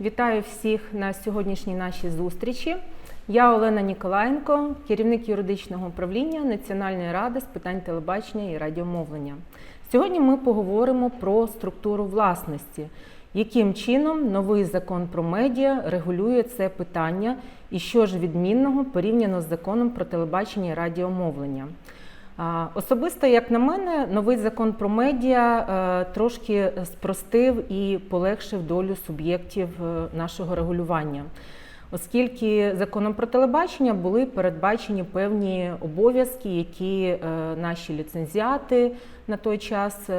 Вітаю всіх на сьогоднішній нашій зустрічі. Я Олена Ніколаєнко, керівник юридичного управління Національної ради з питань телебачення і радіомовлення. Сьогодні ми поговоримо про структуру власності, яким чином новий закон про медіа регулює це питання і що ж відмінного порівняно з законом про телебачення і радіомовлення. Особисто, як на мене, новий закон про медіа е, трошки спростив і полегшив долю суб'єктів е, нашого регулювання, оскільки законом про телебачення були передбачені певні обов'язки, які е, наші ліцензіати на той час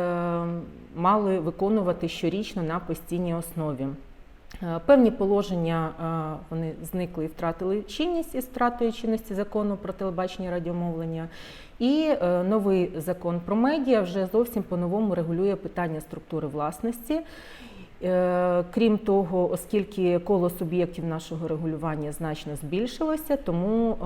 мали виконувати щорічно на постійній основі. Е, Певні положення е, вони зникли і втратили чинність із втратою чинності закону про телебачення і радіомовлення. І е, новий закон про медіа вже зовсім по-новому регулює питання структури власності. Крім того, оскільки коло суб'єктів нашого регулювання значно збільшилося, тому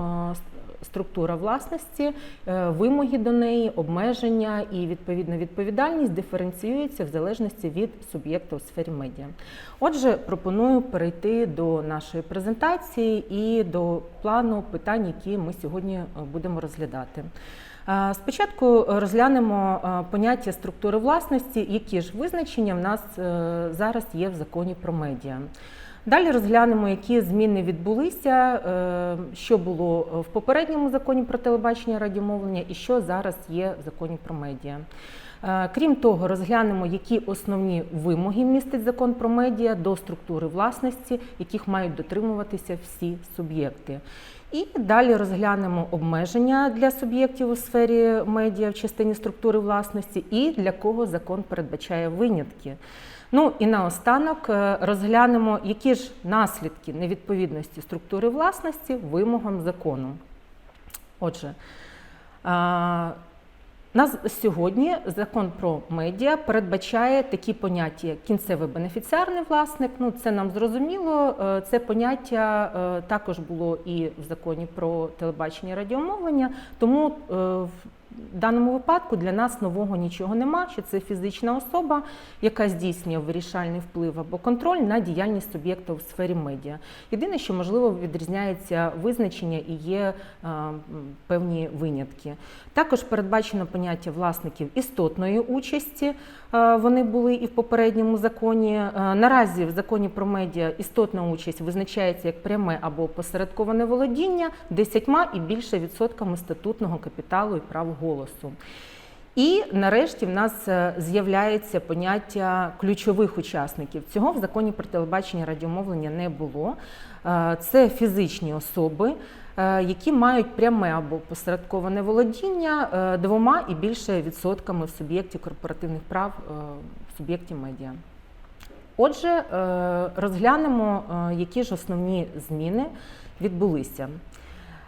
структура власності, е, вимоги до неї, обмеження і відповідно відповідальність диференціюються в залежності від суб'єкта у сфері медіа. Отже, пропоную перейти до нашої презентації і до плану питань, які ми сьогодні е, будемо розглядати. Е, Спочатку розглянемо поняття структури власності, які ж визначення в нас зараз є в законі про медіа. Далі розглянемо, які зміни відбулися, е, що було в попередньому законі про телебачення радіомовлення і що зараз є в законі про медіа. Е, Крім того, розглянемо, які основні вимоги містить закон про медіа до структури власності, яких мають дотримуватися всі суб'єкти. І далі розглянемо обмеження для суб'єктів у сфері медіа в частині структури власності і для кого закон передбачає винятки. Ну і наостанок е, розглянемо, які ж наслідки невідповідності структури власності вимогам закону. Отже, а, нас сьогодні закон про медіа передбачає такі поняття, як кінцевий бенефіціарний власник. Ну це нам зрозуміло. Е, Це поняття е, також було і в законі про телебачення і радіомовлення. Тому в даному випадку для нас нового нічого нема, що це фізична особа, яка здійснює вирішальний вплив або контроль на діяльність суб'єкта у сфері медіа. Єдине, що можливо відрізняється визначення і є е, певні винятки. Також передбачено поняття власників істотної участі. Е, Вони були і в попередньому законі. Е, Наразі в законі про медіа істотна участь визначається як пряме або посередковане володіння десятьма і більше відсотками статутного капіталу і прав голосу. І нарешті в нас е, з'являється поняття ключових учасників. Цього в законі про телебачення радіомовлення не було. Е, Це фізичні особи, е, які мають пряме або посередковане володіння двома і більше відсотками в суб'єкті корпоративних прав в суб'єкті медіа. Отже, розглянемо, які ж основні зміни відбулися.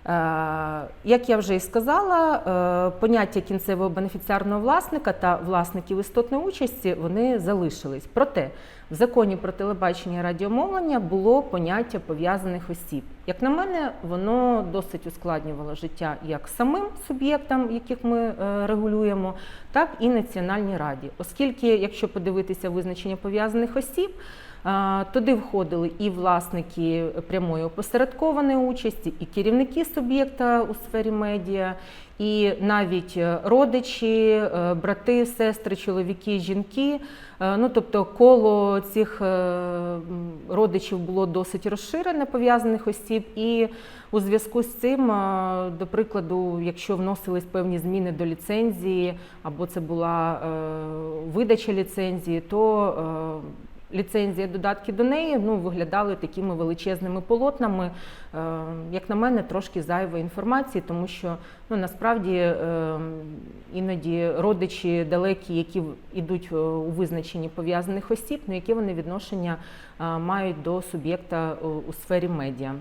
Е, Як я вже і сказала, е, поняття кінцевого бенефіціарного власника та власників істотної участі вони залишились. Проте в законі про телебачення і радіомовлення було поняття пов'язаних осіб. Як на мене, воно досить ускладнювало життя як самим суб'єктам, яких ми е, регулюємо, так і Національній раді, оскільки, якщо подивитися визначення пов'язаних осіб. Туди входили і власники прямої опосередкованої участі, і керівники суб'єкта у сфері медіа, і навіть родичі, е, брати, сестри, чоловіки, жінки. Е, Ну, тобто коло цих е, родичів було досить розширене пов'язаних осіб, і у зв'язку з цим, до прикладу, якщо вносились певні зміни до ліцензії, або це була видача ліцензії, то ліцензія, додатки до неї ну, виглядали такими величезними полотнами. Е, Як на мене, трошки зайвої інформації, тому що ну, насправді е, іноді родичі далекі, які йдуть е, у визначенні пов'язаних осіб, ну, які вони відношення мають до суб'єкта у сфері медіа.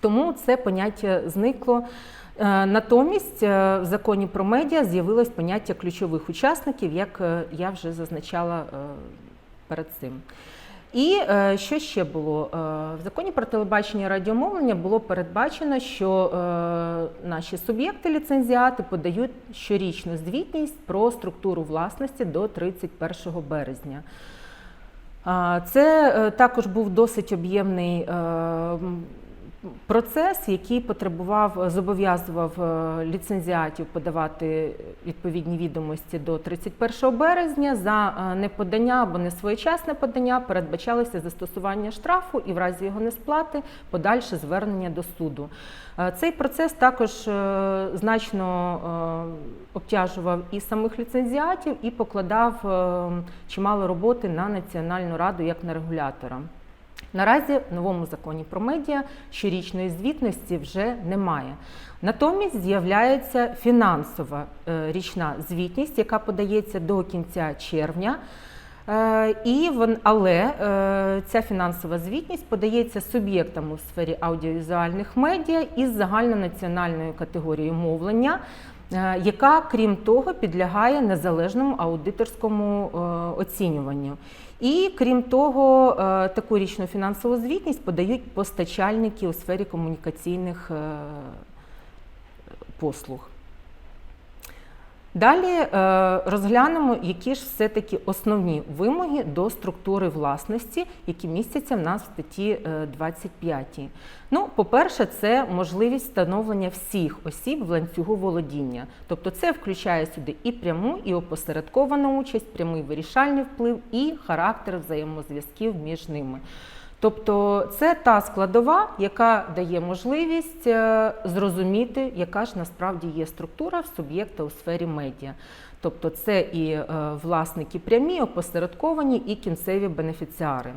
Тому це поняття зникло. Натомість в законі про медіа з'явилось поняття ключових учасників, як я вже зазначала перед цим. І е, що ще було? Е, В законі про телебачення і радіомовлення було передбачено, що е, наші суб'єкти ліцензіати подають щорічну звітність про структуру власності до 31 березня. Це також був досить об'ємний процес, який потребував, зобов'язував е, ліцензіатів подавати відповідні відомості до 31 березня. За е, неподання або несвоєчасне подання передбачалося застосування штрафу і в разі його несплати подальше звернення до суду. Е, Цей процес також значно обтяжував і самих ліцензіатів, і покладав чимало роботи на Національну раду як на регулятора. Наразі в новому законі про медіа щорічної звітності вже немає. Натомість з'являється фінансова е, річна звітність, яка подається до кінця червня. Е, І але е, ця фінансова звітність подається суб'єктам у сфері аудіовізуальних медіа із загальнонаціональною категорією мовлення, яка, крім того, підлягає незалежному аудиторському оцінюванню. І крім того, е, таку річну фінансову звітність подають постачальники у сфері комунікаційних е, послуг. Далі е, розглянемо, які ж все-таки основні вимоги до структури власності, які містяться в нас в статті е, 25. Ну, по-перше, це можливість встановлення всіх осіб в ланцюгу володіння. Тобто це включає сюди і пряму, і опосередковану участь, прямий вирішальний вплив і характер взаємозв'язків між ними. Тобто це та складова, яка дає можливість е, зрозуміти, яка ж насправді є структура в суб'єкта у сфері медіа. Тобто це і е, власники прямі, опосередковані, і кінцеві бенефіціари.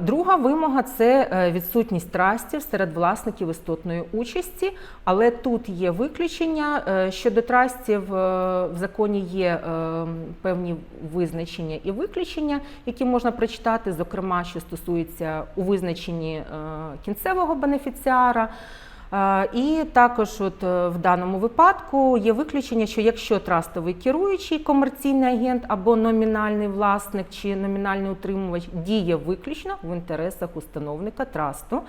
Друга вимога це е, відсутність трастів серед власників істотної участі, але тут є виключення. Е, Щодо трастів е, в законі є певні визначення і виключення, які можна прочитати, зокрема, що стосується у визначенні кінцевого бенефіціара. Е, І також, от е, в даному випадку, є виключення, що якщо трастовий керуючий комерційний агент або номінальний власник чи номінальний утримувач діє виключно в інтересах установника трасту,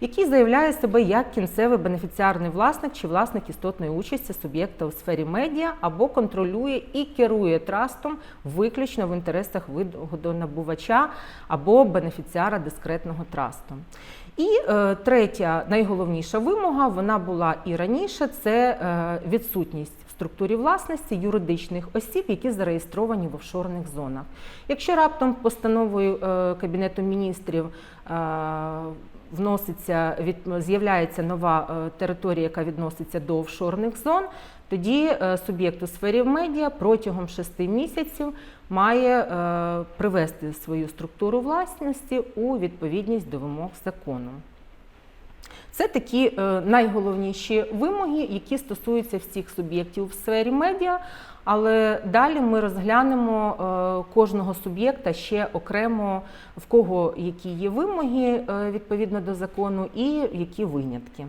який заявляє себе як кінцевий бенефіціарний власник чи власник істотної участі суб'єкта у сфері медіа, або контролює і керує трастом виключно в інтересах вигодонабувача або бенефіціара дискретного трасту. І е, третя найголовніша вимога, вона була і раніше, це е, відсутність в структурі власності юридичних осіб, які зареєстровані в офшорних зонах. Якщо раптом постановою е, Кабінету міністрів е, вноситься від з'являється нова е, територія, яка відноситься до офшорних зон, тоді е, суб'єкт у сфері медіа протягом шести місяців має е, привести свою структуру власності у відповідність до вимог закону. Це такі е, найголовніші вимоги, які стосуються всіх суб'єктів в сфері медіа. Але далі ми розглянемо кожного суб'єкта ще окремо, в кого які є вимоги відповідно до закону і які винятки.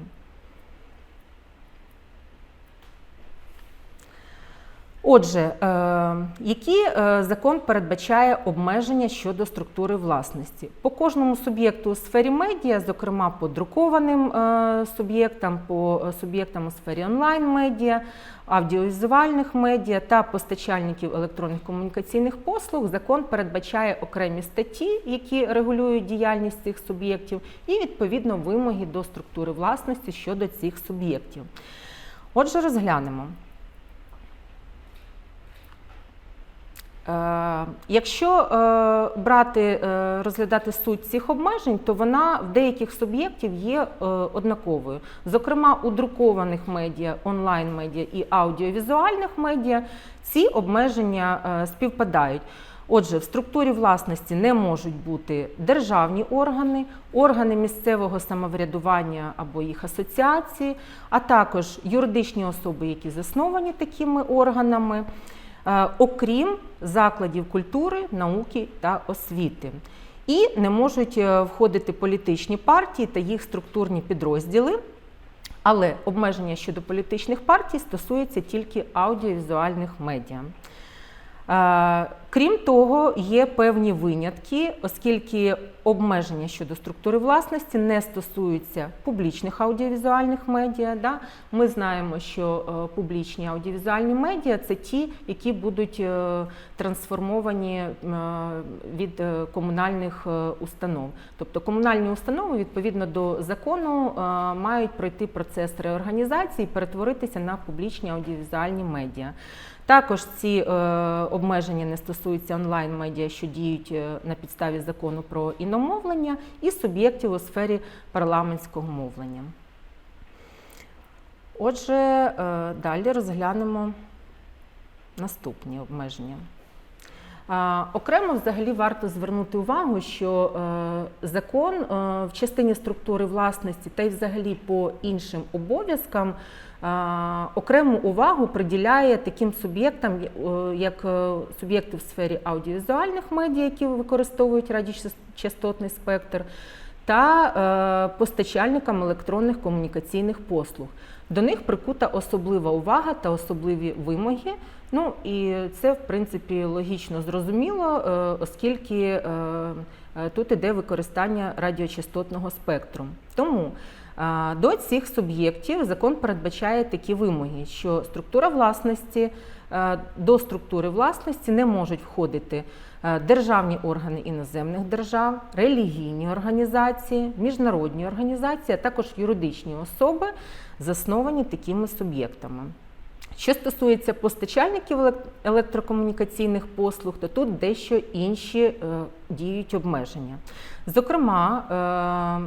Отже, е, які е, закон передбачає обмеження щодо структури власності? По кожному суб'єкту у сфері медіа, зокрема по друкованим е, суб'єктам, по суб'єктам у сфері онлайн-медіа, аудіовізуальних медіа та постачальників електронних комунікаційних послуг, закон передбачає окремі статті, які регулюють діяльність цих суб'єктів, і відповідно вимоги до структури власності щодо цих суб'єктів. Отже, розглянемо. Якщо е, брати, е, розглядати суть цих обмежень, то вона в деяких суб'єктів є е, однаковою. Зокрема, у друкованих медіа, онлайн-медіа і аудіовізуальних медіа ці обмеження е, співпадають. Отже, в структурі власності не можуть бути державні органи, органи місцевого самоврядування або їх асоціації, а також юридичні особи, які засновані такими органами. Е, окрім закладів культури, науки та освіти. І не можуть е, входити політичні партії та їх структурні підрозділи. Але обмеження щодо політичних партій стосується тільки аудіовізуальних медіа. Е, Крім того, є певні винятки, оскільки обмеження щодо структури власності не стосуються публічних аудіовізуальних медіа. Да? Ми знаємо, що е, публічні аудіовізуальні медіа це ті, які будуть е, трансформовані від комунальних установ. Тобто комунальні установи відповідно до закону мають пройти процес реорганізації, і перетворитися на публічні аудіовізуальні медіа. Також ці е, обмеження не стосуються онлайн-медіа, що діють е, на підставі закону про іномовлення, і суб'єктів у сфері парламентського мовлення. Отже, е, далі розглянемо наступні обмеження. Окремо взагалі варто звернути увагу, що е, закон е, в частині структури власності та й взагалі по іншим обов'язкам е, окрему увагу приділяє таким суб'єктам, як суб'єкти в сфері аудіовізуальних медіа, які використовують радіочастотний спектр, та постачальникам електронних комунікаційних послуг. До них прикута особлива увага та особливі вимоги. Ну і це в принципі логічно зрозуміло, е, оскільки е, е, тут іде використання радіочастотного спектру. Тому до цих суб'єктів закон передбачає такі вимоги, що структура власності до структури власності не можуть входити державні органи іноземних держав, релігійні організації, міжнародні організації, а також юридичні особи, засновані такими суб'єктами. Що стосується постачальників електрокомунікаційних послуг, то тут дещо інші е, діють обмеження. Зокрема,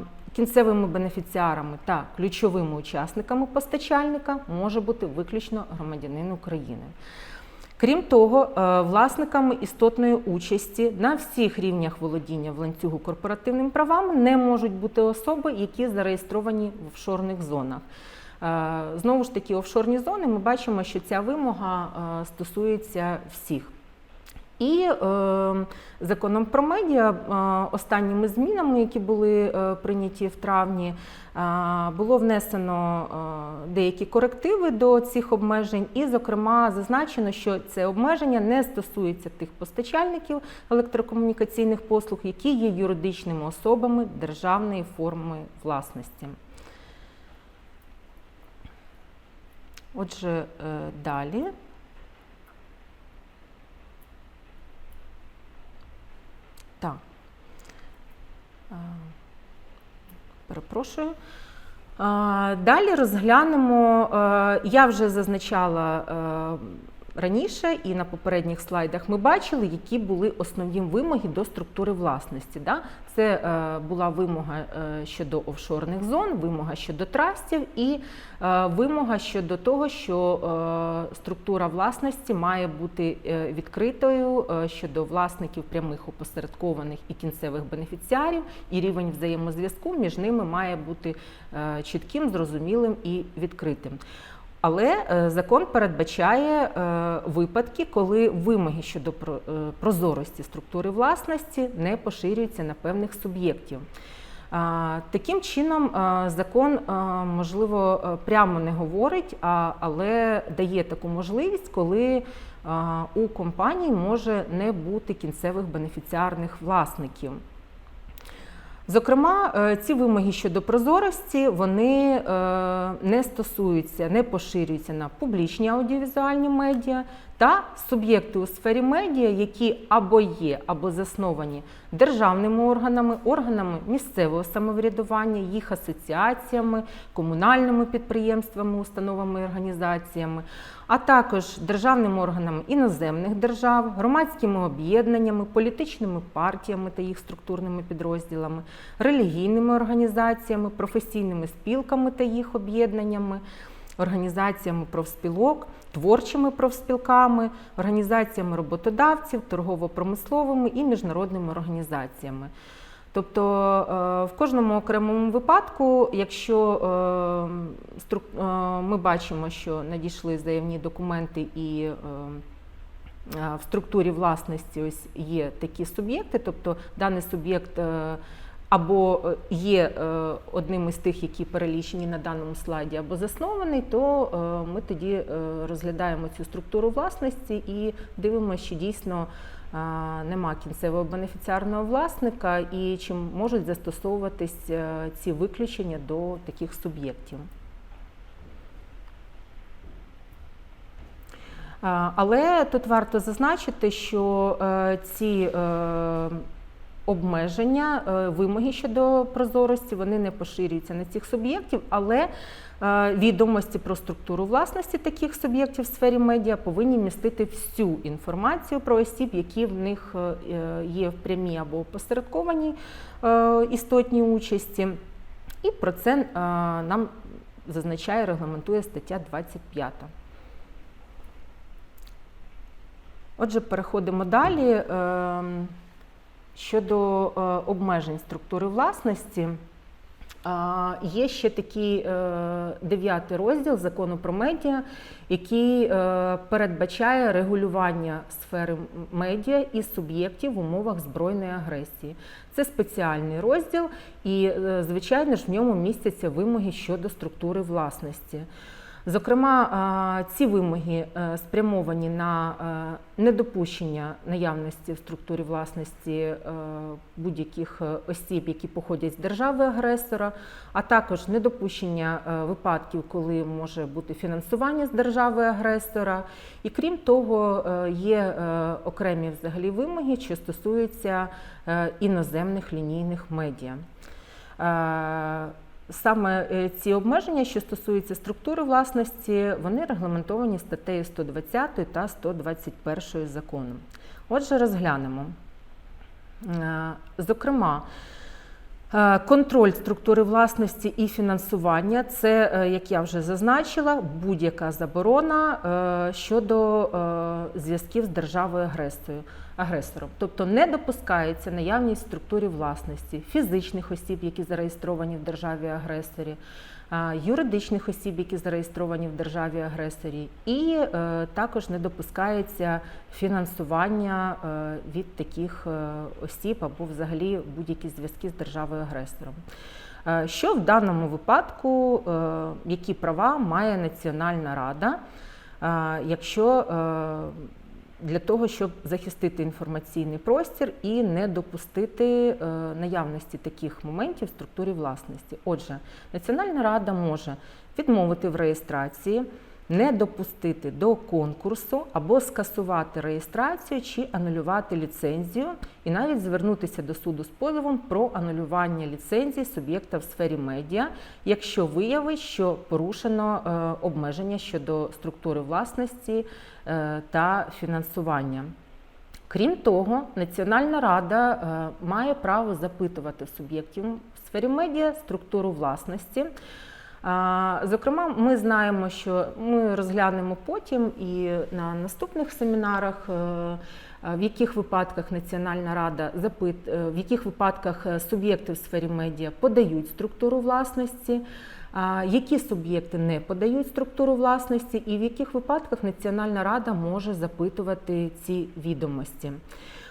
е, кінцевими бенефіціарами та ключовими учасниками постачальника може бути виключно громадянин України. Крім того, е, власниками істотної участі на всіх рівнях володіння в ланцюгу корпоративними правами не можуть бути особи, які зареєстровані в офшорних зонах. Е, Знову ж таки, офшорні зони ми бачимо, що ця вимога е, стосується всіх. І е, законом про медіа е, останніми змінами, які були е, прийняті в травні, е, було внесено е, деякі корективи до цих обмежень, і, зокрема, зазначено, що це обмеження не стосується тих постачальників електрокомунікаційних послуг, які є юридичними особами державної форми власності. Отже, е, далі. Так. Е, Перепрошую. Е, Далі розглянемо, я вже зазначала раніше і на попередніх слайдах ми бачили, які були основні вимоги до структури власності. Да? Це е, була вимога е, щодо офшорних зон, вимога щодо трастів і е, вимога щодо того, що структура власності має бути відкритою щодо власників прямих опосередкованих і кінцевих бенефіціарів, і рівень взаємозв'язку між ними має бути чітким, зрозумілим і відкритим. Але е, закон передбачає е, випадки, коли вимоги щодо е, прозорості структури власності не поширюються на певних суб'єктів. Таким чином, закон, можливо, прямо не говорить, але дає таку можливість, коли у компанії може не бути кінцевих бенефіціарних власників. Зокрема, е, ці вимоги щодо прозорості вони е, не стосуються, не поширюються на публічні аудіовізуальні медіа та суб'єкти у сфері медіа, які або є, або засновані державними органами, органами місцевого самоврядування, їх асоціаціями, комунальними підприємствами, установами і організаціями, а також державними органами іноземних держав, громадськими об'єднаннями, політичними партіями та їх структурними підрозділами, релігійними організаціями, професійними спілками та їх об'єднаннями. Організаціями профспілок, творчими профспілками, організаціями роботодавців, торгово-промисловими і міжнародними організаціями. Тобто е, в кожному окремому випадку, якщо е, е, ми бачимо, що надійшли заявні документи і в структурі власності ось є такі суб'єкти, тобто даний суб'єкт або е, є е, одним із тих, які перелічені на даному слайді, або заснований, то е, ми тоді розглядаємо цю структуру власності і дивимося, чи дійсно нема кінцевого бенефіціарного власника і чи можуть застосовуватись ці виключення до таких суб'єктів. Але тут варто зазначити, що ці обмеження, е, вимоги щодо прозорості, вони не поширюються на цих суб'єктів, але е, відомості про структуру власності таких суб'єктів в сфері медіа повинні містити всю інформацію про осіб, які в них е, є в прямій або опосередкованій е, істотній участі. І про це нам зазначає, регламентує стаття 25. Отже, переходимо далі. Щодо е, обмежень структури власності, е, є ще такий е, дев'ятий розділ закону про медіа, який передбачає регулювання сфери медіа і суб'єктів в умовах збройної агресії. Це спеціальний розділ, і, звичайно ж, в ньому містяться вимоги щодо структури власності. Зокрема, ці вимоги е, спрямовані на е, недопущення наявності в структурі власності е, будь-яких осіб, які походять з держави-агресора, а також недопущення випадків, коли може бути фінансування з держави-агресора. І крім того, є окремі взагалі вимоги, що стосуються іноземних лінійних медіа. Саме е, ці обмеження, що стосуються структури власності, вони регламентовані статтею 120 та 121 закону. Отже, розглянемо. Е, зокрема, е, контроль структури власності і фінансування це, як я вже зазначила, будь-яка заборона щодо зв'язків з державою агресором агресором. Тобто не допускається наявність в структурі власності фізичних осіб, які зареєстровані в державі-агресорі, юридичних осіб, які зареєстровані в державі-агресорі, і е, також не допускається фінансування е, від таких е, осіб або взагалі будь-які зв'язки з державою-агресором. Що в даному випадку, які права має Національна Рада, якщо для того, щоб захистити інформаційний простір і не допустити е, наявності таких моментів в структурі власності. Отже, Національна рада може відмовити в реєстрації, не допустити до конкурсу або скасувати реєстрацію чи анулювати ліцензію, і навіть звернутися до суду з позовом про анулювання ліцензії суб'єкта в сфері медіа, якщо виявить, що порушено е, обмеження щодо структури власності е, та фінансування. Крім того, Національна рада е, має право запитувати суб'єктів в сфері медіа структуру власності. Зокрема, ми знаємо, що ми розглянемо потім і на наступних семінарах, е, в яких випадках Національна рада запит, е, в яких випадках е, суб'єкти в сфері медіа подають структуру власності, які суб'єкти не подають структуру власності, і в яких випадках Національна рада може запитувати ці відомості.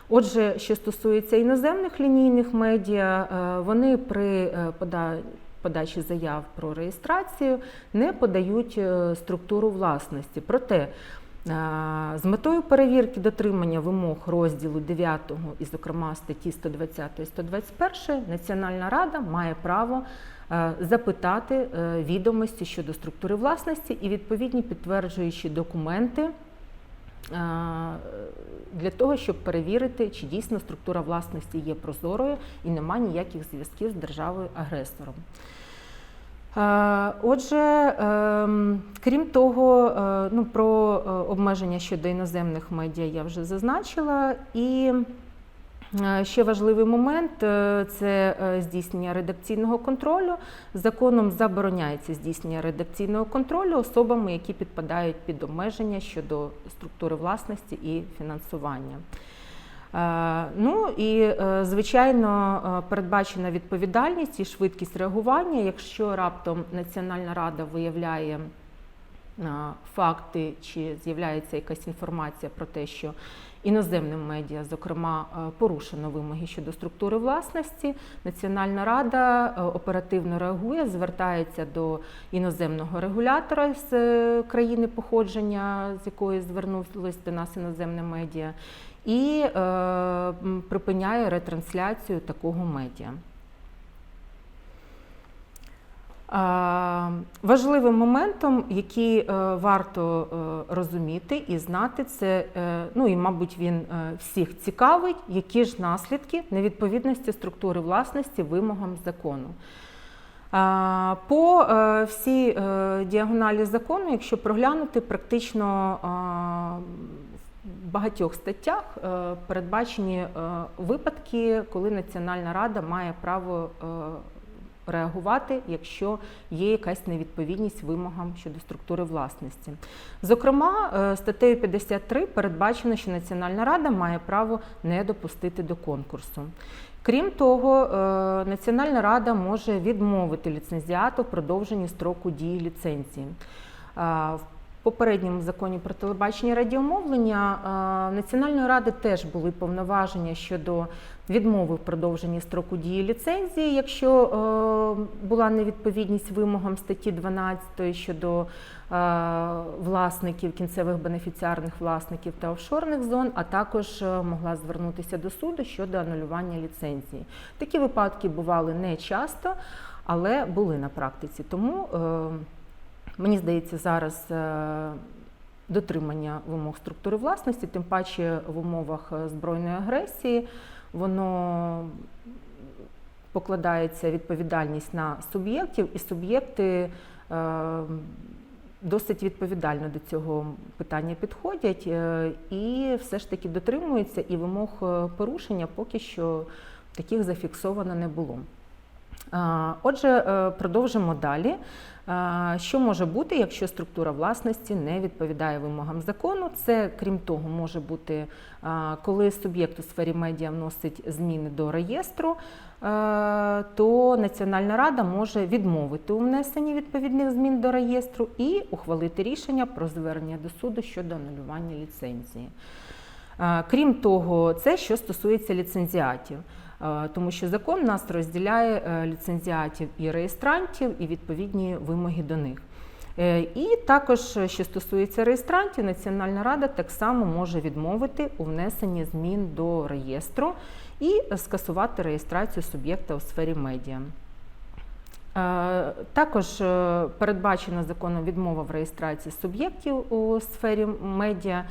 Отже, що стосується іноземних лінійних медіа, вони при поданні подачі заяв про реєстрацію не подають е, структуру власності. Проте е, з метою перевірки дотримання вимог розділу 9 і, зокрема, статті 120 і 121 Національна рада має право е, запитати відомості щодо структури власності і відповідні підтверджуючі документи. Для того, щоб перевірити, чи дійсно структура власності є прозорою і немає ніяких зв'язків з державою-агресором. Отже, ем, крім того, е, ну, про е, обмеження щодо іноземних медіа я вже зазначила. І ще важливий момент це здійснення редакційного контролю. Законом забороняється здійснення редакційного контролю особами, які підпадають під обмеження щодо структури власності і фінансування. Е, ну і е, звичайно е, передбачена відповідальність і швидкість реагування, якщо раптом Національна рада виявляє факти чи з'являється якась інформація про те, що іноземним медіа, зокрема, е, порушено вимоги щодо структури власності. Національна рада е, оперативно реагує, звертається до іноземного регулятора з е, країни походження, з якої звернулось до нас іноземне медіа, і е, припиняє ретрансляцію такого медіа. Важливим моментом, який е, варто е, розуміти і знати, це е, ну і, мабуть, він всіх цікавить, які ж наслідки невідповідності структури власності вимогам закону. По всій діагоналі закону, якщо проглянути, практично в багатьох статтях передбачені випадки, коли Національна рада має право реагувати, якщо є якась невідповідність вимогам щодо структури власності. Зокрема, е, статтею 53 передбачено, що Національна рада має право не допустити до конкурсу. Крім того, е, Національна рада може відмовити ліцензіату в продовженні строку дії ліцензії. Попередньому законі про телебачення і радіомовлення е, Національної ради теж були повноваження щодо відмови в продовженні строку дії ліцензії, якщо е, була невідповідність вимогам статті 12 щодо е, власників, кінцевих бенефіціарних власників та офшорних зон, а також могла звернутися до суду щодо анулювання ліцензії. Такі випадки бували не часто, але були на практиці. Тому Мені здається, зараз е, дотримання вимог структури власності, тим паче в умовах е, збройної агресії, воно покладається відповідальність на суб'єктів, і суб'єкти е, досить відповідально до цього питання підходять і все ж таки дотримуються, і вимог порушення поки що таких зафіксовано не було. Отже, е, продовжимо далі. Що може бути, якщо структура власності не відповідає вимогам закону? Це, крім того, може бути, коли суб'єкт у сфері медіа вносить зміни до реєстру, то Національна рада може відмовити у внесенні відповідних змін до реєстру і ухвалити рішення про звернення до суду щодо анулювання ліцензії. Крім того, це що стосується ліцензіатів. Е, Тому що закон нас розділяє е, ліцензіатів і реєстрантів і відповідні вимоги до них. Е, І також, що стосується реєстрантів, Національна рада так само може відмовити у внесенні змін до реєстру і скасувати реєстрацію суб'єкта у сфері медіа. Також передбачена законом відмова в реєстрації суб'єктів у сфері медіа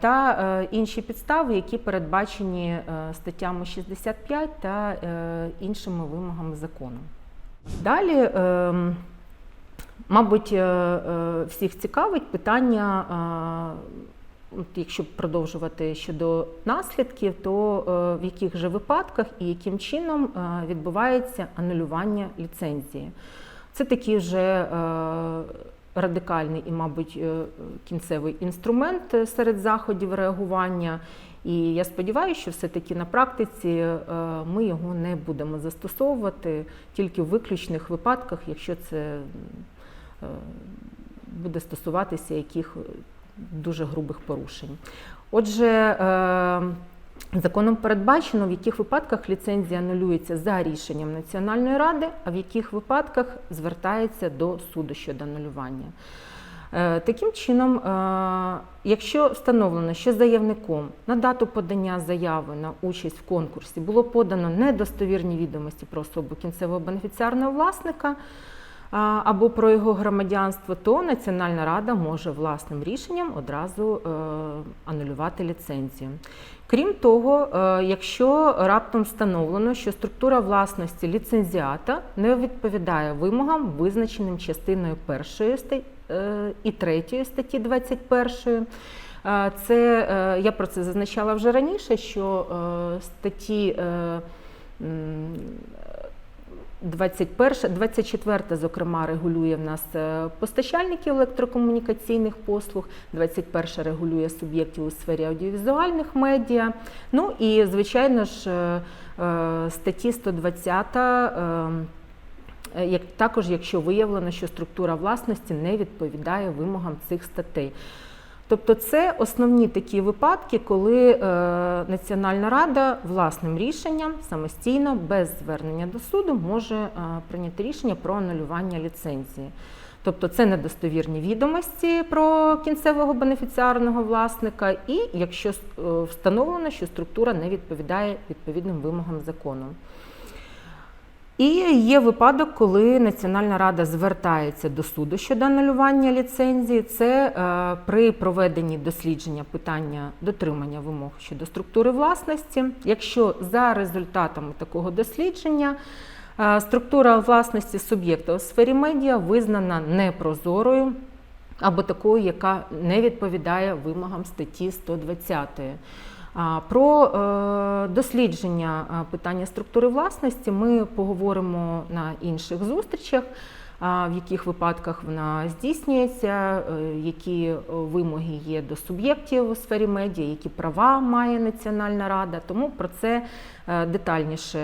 та е, інші підстави, які передбачені е, статтями 65 та е, іншими вимогами закону. Далі, е, мабуть, е, е, всіх цікавить питання. е, Якщо продовжувати щодо наслідків, то е, в яких же випадках і яким чином е, відбувається анулювання ліцензії? Це такий вже е, радикальний і, мабуть, е, кінцевий інструмент е, серед заходів реагування. І я сподіваюся, що все-таки на практиці е, ми його не будемо застосовувати тільки в виключних випадках, якщо це буде стосуватися яких дуже грубих порушень. Отже, законом передбачено, в яких випадках ліцензія анулюється за рішенням Національної ради, а в яких випадках звертається до суду щодо анулювання. Е, Таким чином, е, якщо встановлено, що заявником на дату подання заяви на участь в конкурсі було подано недостовірні відомості про особу кінцевого бенефіціарного власника, або про його громадянство, то Національна рада може власним рішенням одразу е, анулювати ліцензію. Крім того, е, якщо раптом встановлено, що структура власності ліцензіата не відповідає вимогам, визначеним частиною 1 і 3 статті 21. Е, Це е, я про це зазначала вже раніше, що е, статті е, 21, 24, зокрема, регулює в нас е, постачальників електрокомунікаційних послуг, 21 регулює суб'єктів у сфері аудіовізуальних медіа. Ну і, звичайно ж, е, е, статті 120 е, Е, як також, якщо виявлено, що структура власності не відповідає вимогам цих статей. Тобто, це основні такі випадки, коли е, Національна рада власним рішенням самостійно, без звернення до суду, може е, прийняти рішення про анулювання ліцензії. Тобто це недостовірні відомості про кінцевого бенефіціарного власника, і якщо е, встановлено, що структура не відповідає відповідним вимогам закону. І є випадок, коли Національна рада звертається до суду щодо анулювання ліцензії. Це е, при проведенні дослідження питання дотримання вимог щодо структури власності. Якщо за результатами такого дослідження е, структура власності суб'єкта у сфері медіа визнана непрозорою або такою, яка не відповідає вимогам статті 120. Про е, дослідження е, питання структури власності ми поговоримо на інших зустрічах, в яких випадках вона здійснюється, е, які е, вимоги є до суб'єктів у сфері медіа, які права має Національна рада. Тому про це е, детальніше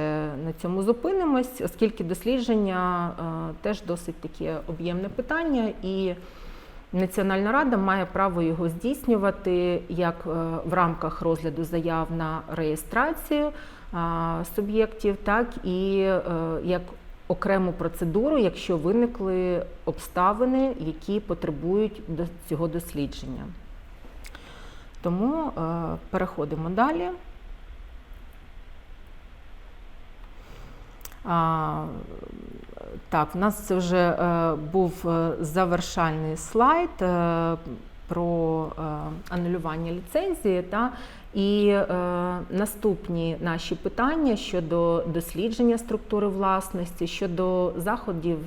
на цьому зупинимось, оскільки дослідження е, теж досить таке об'ємне питання і. Національна рада має право його здійснювати як е, в рамках розгляду заяв на реєстрацію суб'єктів, так і е, як окрему процедуру, якщо виникли обставини, які потребують цього дослідження. Тому е, переходимо далі. Так, в нас це вже е, був е, завершальний слайд е, про анулювання ліцензії. Та, і е, наступні наші питання щодо дослідження структури власності, щодо заходів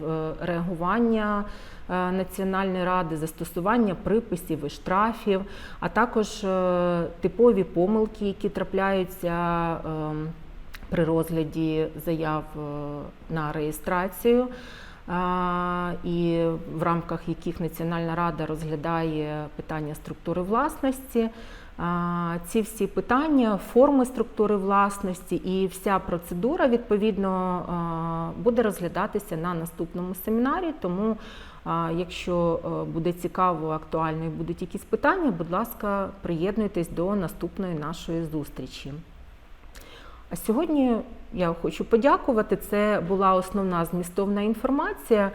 реагування Національної ради, застосування приписів і штрафів, а також е, типові помилки, які трапляються. Е, при розгляді заяв е, на реєстрацію, і в рамках яких Національна рада розглядає питання структури власності. Ці всі питання, форми структури власності і вся процедура відповідно буде розглядатися на наступному семінарі. Тому, якщо е, буде цікаво, актуально і будуть якісь питання, будь ласка, приєднуйтесь до наступної нашої зустрічі. А сьогодні я хочу подякувати. Це була основна змістовна інформація.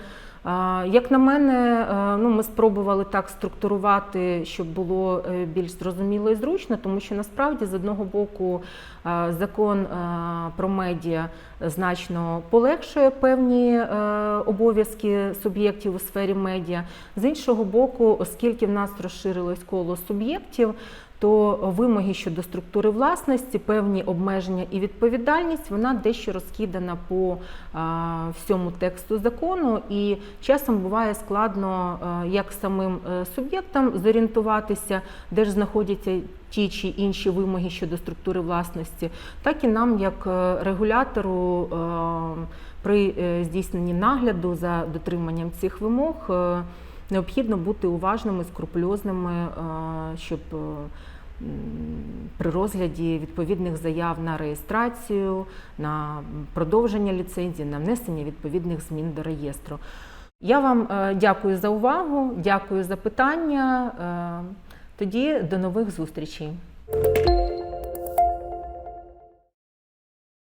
Як на мене, е, ну ми спробували так структурувати, щоб було е, більш зрозуміло і зручно, тому що насправді з одного боку е, закон про медіа значно полегшує певні е, обов'язки суб'єктів у сфері медіа. З іншого боку, оскільки в нас розширилось коло суб'єктів, то вимоги щодо структури власності, певні обмеження і відповідальність, вона дещо розкидана по а, всьому тексту закону, і часом буває складно а, як самим е, суб'єктам зорієнтуватися, де ж знаходяться ті чи інші вимоги щодо структури власності, так і нам, як е, регулятору, е, при е, здійсненні нагляду за дотриманням цих вимог. Необхідно бути уважними, скрупульозними, щоб при розгляді відповідних заяв на реєстрацію, на продовження ліцензії, на внесення відповідних змін до реєстру. Я вам дякую за увагу, дякую за питання. Тоді до нових зустрічей.